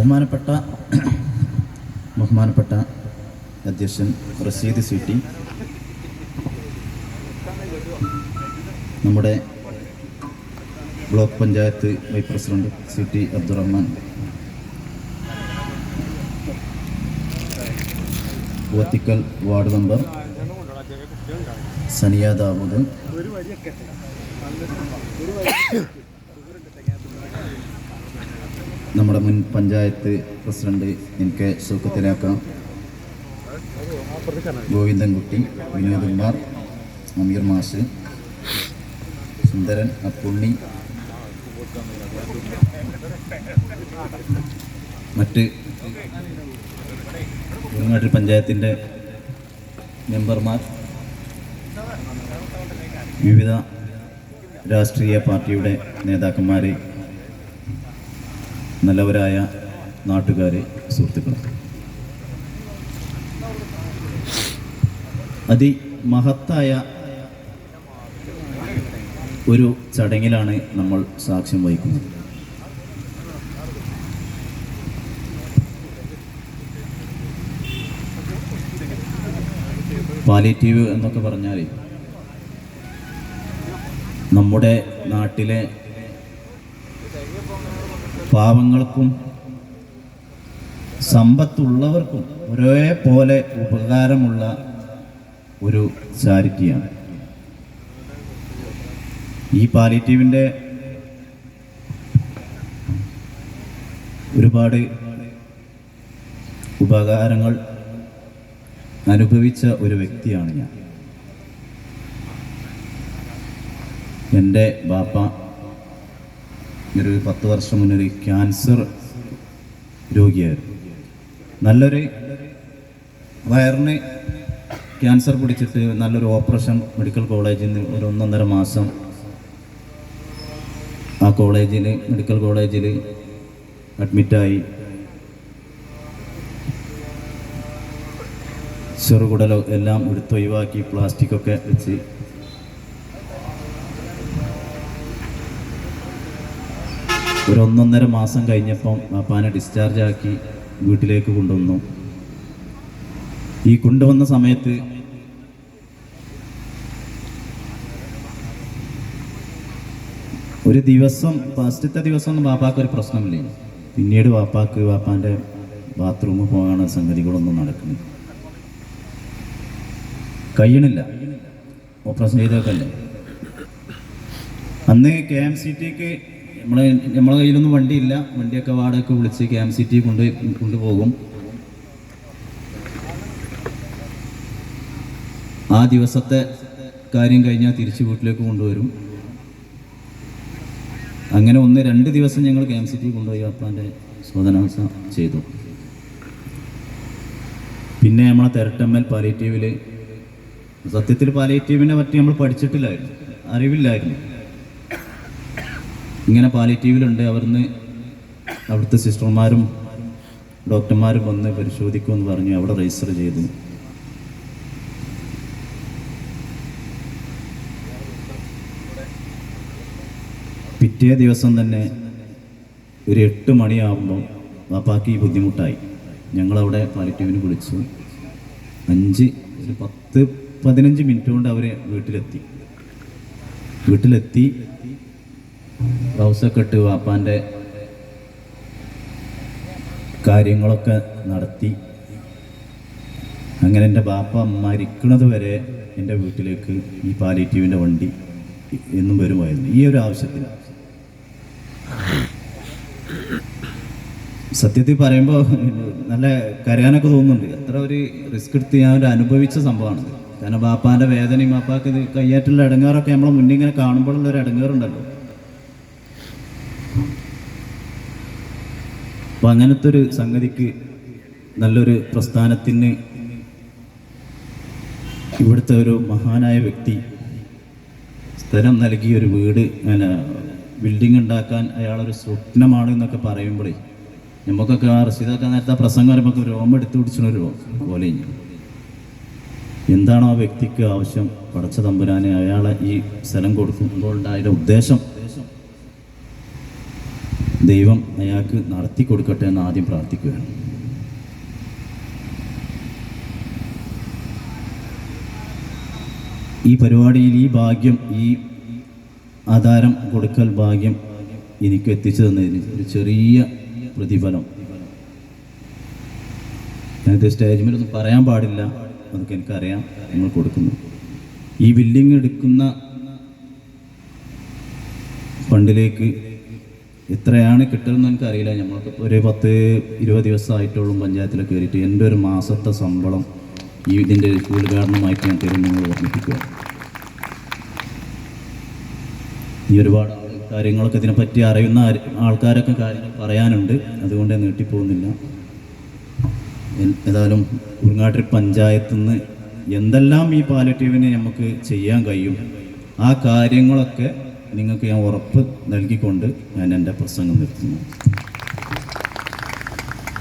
ബഹുമാനപ്പെട്ട ബഹുമാനപ്പെട്ട അധ്യക്ഷൻ റഷീദ് ടി നമ്മുടെ block panchayat vice president C T Abdurahman Vathikkal ward member Saniya Dawood നമ്മുടെ മുൻ പഞ്ചായത്ത് പ്രസിഡന്റ് എൻ കെ സൂക്കത്തിലാക്കാം ഗോവിന്ദൻകുട്ടി വിനോദ് കുമാർ അമീർ മാഷ് സുന്ദരൻ അപ്പുണ്ണി മറ്റ് കുറുങ്ങാട്ടിൽ പഞ്ചായത്തിന്റെ മെമ്പർമാർ വിവിധ രാഷ്ട്രീയ പാർട്ടിയുടെ നേതാക്കന്മാർ നല്ലവരായ നാട്ടുകാരെ സുഹൃത്തുക്കൾ അതിമഹത്തായ ഒരു ചടങ്ങിലാണ് നമ്മൾ സാക്ഷ്യം വഹിക്കുന്നത്. പാലിറ്റീവ് എന്നൊക്കെ പറഞ്ഞാൽ നമ്മുടെ നാട്ടിലെ പാവങ്ങൾക്കും സമ്പത്തുള്ളവർക്കും ഒരേപോലെ ഉപകാരമുള്ള ഒരു ചാരിറ്റിയാണ്. ഈ പാലിറ്റീവിന്റെ ഒരുപാട് ഉപകാരങ്ങൾ അനുഭവിച്ച ഒരു വ്യക്തിയാണ് ഞാൻ. എന്റെ ബാപ്പ ഒരു പത്ത് വർഷം മുന്നേ ഒരു ക്യാൻസർ രോഗിയായിരുന്നു. നല്ലൊരു വയറിന് ക്യാൻസർ പിടിച്ചിട്ട് നല്ലൊരു ഓപ്പറേഷൻ മെഡിക്കൽ കോളേജിൽ നിന്ന് ഒരു ഒന്നൊന്നര മാസം ആ കോളേജിൽ മെഡിക്കൽ കോളേജിൽ അഡ്മിറ്റായി ചെറുകുടലോ എല്ലാം എടുത്തൊഴിവാക്കി പ്ലാസ്റ്റിക്കൊക്കെ വെച്ച് ഒരു ഒന്നൊന്നര മാസം കഴിഞ്ഞപ്പം അപ്പാനെ ഡിസ്ചാർജ് ആക്കി വീട്ടിലേക്ക് കൊണ്ടുവന്നു. ഈ കൊണ്ടുവന്ന സമയത്ത് ഒരു ദിവസം ഫസ്റ്റത്തെ ദിവസം ഒന്നും വാപ്പാക്ക് ഒരു പ്രശ്നമില്ല. പിന്നീട് വാപ്പാക്ക് വാപ്പാന്റെ ബാത്റൂമിൽ പോകാനുള്ള സംഗതികളൊന്നും നടക്കുന്നില്ല. കഴിയണില്ല. ഓപ്പറേഷൻ ചെയ്തേക്കല്ലേ. അന്ന് കെ എം സി ടിക്ക് നമ്മളെ നമ്മളെ കയ്യിലൊന്നും വണ്ടിയില്ല. വണ്ടിയൊക്കെ വാടകയൊക്കെ വിളിച്ച് ക്യാമ്പ് സിറ്റി കൊണ്ട് കൊണ്ടുപോകും. ആ ദിവസത്തെ കാര്യം കഴിഞ്ഞാൽ തിരിച്ച് വീട്ടിലേക്ക് കൊണ്ടുവരും. അങ്ങനെ ഒന്ന് രണ്ട് ദിവസം ഞങ്ങൾ ക്യാമ്പ് സിറ്റി കൊണ്ടുപോയി അപ്പാന്റെ ശോധനാവസ്ഥ ചെയ്തു. പിന്നെ നമ്മളെ തെരട്ടമ്മൽ പാലിറ്റീവിൽ സത്യത്തിൽ പാലിയേറ്റീവിനെ പറ്റി നമ്മൾ പഠിച്ചിട്ടില്ലായിരുന്നു. അറിവില്ലായിരുന്നു. ഇങ്ങനെ പാലിറ്റീവിലുണ്ട്. അവിടുന്ന് അവിടുത്തെ സിസ്റ്റർമാരും ഡോക്ടർമാരും വന്ന് പരിശോധിക്കുമെന്ന് പറഞ്ഞു. അവിടെ രജിസ്റ്റർ ചെയ്തു. പിറ്റേ ദിവസം തന്നെ ഒരു എട്ട് മണിയാകുമ്പോൾ വാപ്പാക്ക് ബുദ്ധിമുട്ടായി. ഞങ്ങളവിടെ പാലിറ്റീവിന് വിളിച്ചു. അഞ്ച് ഒരു പത്ത് പതിനഞ്ച് മിനിറ്റ് കൊണ്ട് അവരെ വീട്ടിലെത്തി. വീട്ടിലെത്തി. ബ്ലൗസൊക്കെ വാപ്പാന്റെ കാര്യങ്ങളൊക്കെ നടത്തി. അങ്ങനെ എന്റെ ബാപ്പ മരിക്കുന്നത് വരെ എന്റെ വീട്ടിലേക്ക് ഈ പാലിറ്റീവിന്റെ വണ്ടി എന്നും വരുമായിരുന്നു. ഈ ഒരു ആവശ്യത്തിന്. സത്യത്തിൽ പറയുമ്പോൾ നല്ല കരയാനൊക്കെ തോന്നുന്നുണ്ട്. അത്ര ഒരു റിസ്ക് എടുത്ത് ഞാൻ ഒരു അനുഭവിച്ച സംഭവമാണ്. കാരണം ബാപ്പാന്റെ വേദനയും ബാപ്പാക്ക് കയ്യാറ്റുള്ള ഇടങ്ങാറൊക്കെ നമ്മളെ മുന്നിൽ ഇങ്ങനെ കാണുമ്പോഴുള്ള ഒരു ഇടങ്ങാറുണ്ടല്ലോ. അപ്പം അങ്ങനത്തെ ഒരു സംഗതിക്ക് നല്ലൊരു പ്രസ്ഥാനത്തിന് ഇവിടുത്തെ ഒരു മഹാനായ വ്യക്തി സ്ഥലം നൽകിയ ഒരു വീട് ബിൽഡിംഗ് ഉണ്ടാക്കാൻ അയാളൊരു സ്വപ്നമാണ് എന്നൊക്കെ പറയുമ്പോഴേ നമുക്കൊക്കെ ആ റസീദൊക്കെ നേരത്തെ പ്രസംഗം വരുമ്പോൾ രോമം എടുത്തു പിടിച്ചു പോലെ എന്താണോ ആ വ്യക്തിക്ക് ആവശ്യം പടച്ച തമ്പുരാനെ അയാളെ ഈ സ്ഥലം കൊടുക്കുമ്പോൾ ഉണ്ടായ ഉദ്ദേശം ദൈവം അയാൾക്ക് നടത്തി കൊടുക്കട്ടെ എന്ന് ആദ്യം പ്രാർത്ഥിക്കുകയാണ്. ഈ പരിപാടിയിൽ ഈ ഭാഗ്യം ഈ ആധാരം കൊടുക്കൽ ഭാഗ്യം എനിക്ക് എത്തിച്ചു തന്നതിന് ഒരു ചെറിയ പ്രതിഫലം. ഞാനിത് മേലൊന്നും പറയാൻ പാടില്ല. അതൊക്കെ എനിക്കറിയാം. നിങ്ങൾ കൊടുക്കുന്നു. ഈ ബില്ലിങ് എടുക്കുന്ന ഫണ്ടിലേക്ക് എത്രയാണ് കിട്ടുന്നത് എനിക്കറിയില്ല. നമ്മൾക്ക് ഒരു പത്ത് ഇരുപത് ദിവസമായിട്ടുള്ളൂ പഞ്ചായത്തിൽ കയറിയിട്ട്. എന്റെ ഒരു മാസത്തെ ശമ്പളം ഈ ഇതിന്റെ ഉദ്ഘാടനമായിട്ട് ഞാൻ തരും നിങ്ങൾ ഓർമ്മിപ്പിക്കുക. ഈ ഒരുപാട് കാര്യങ്ങളൊക്കെ ഇതിനെപ്പറ്റി അറിയുന്ന ആൾക്കാരൊക്കെ കാര്യങ്ങൾ പറയാനുണ്ട്. അതുകൊണ്ട് നീട്ടിപ്പോകുന്നില്ല. ഏതായാലും ഉൾങ്ങാട്ടിൽ പഞ്ചായത്തിൽ നിന്ന് എന്തെല്ലാം ഈ പാലറ്റീവിന് നമുക്ക് ചെയ്യാൻ കഴിയും ആ കാര്യങ്ങളൊക്കെ നിങ്ങൾക്ക് ഞാൻ ഉറപ്പ് നൽകിക്കൊണ്ട് ഞാൻ എന്റെ പ്രസംഗം നിർത്തുന്നു.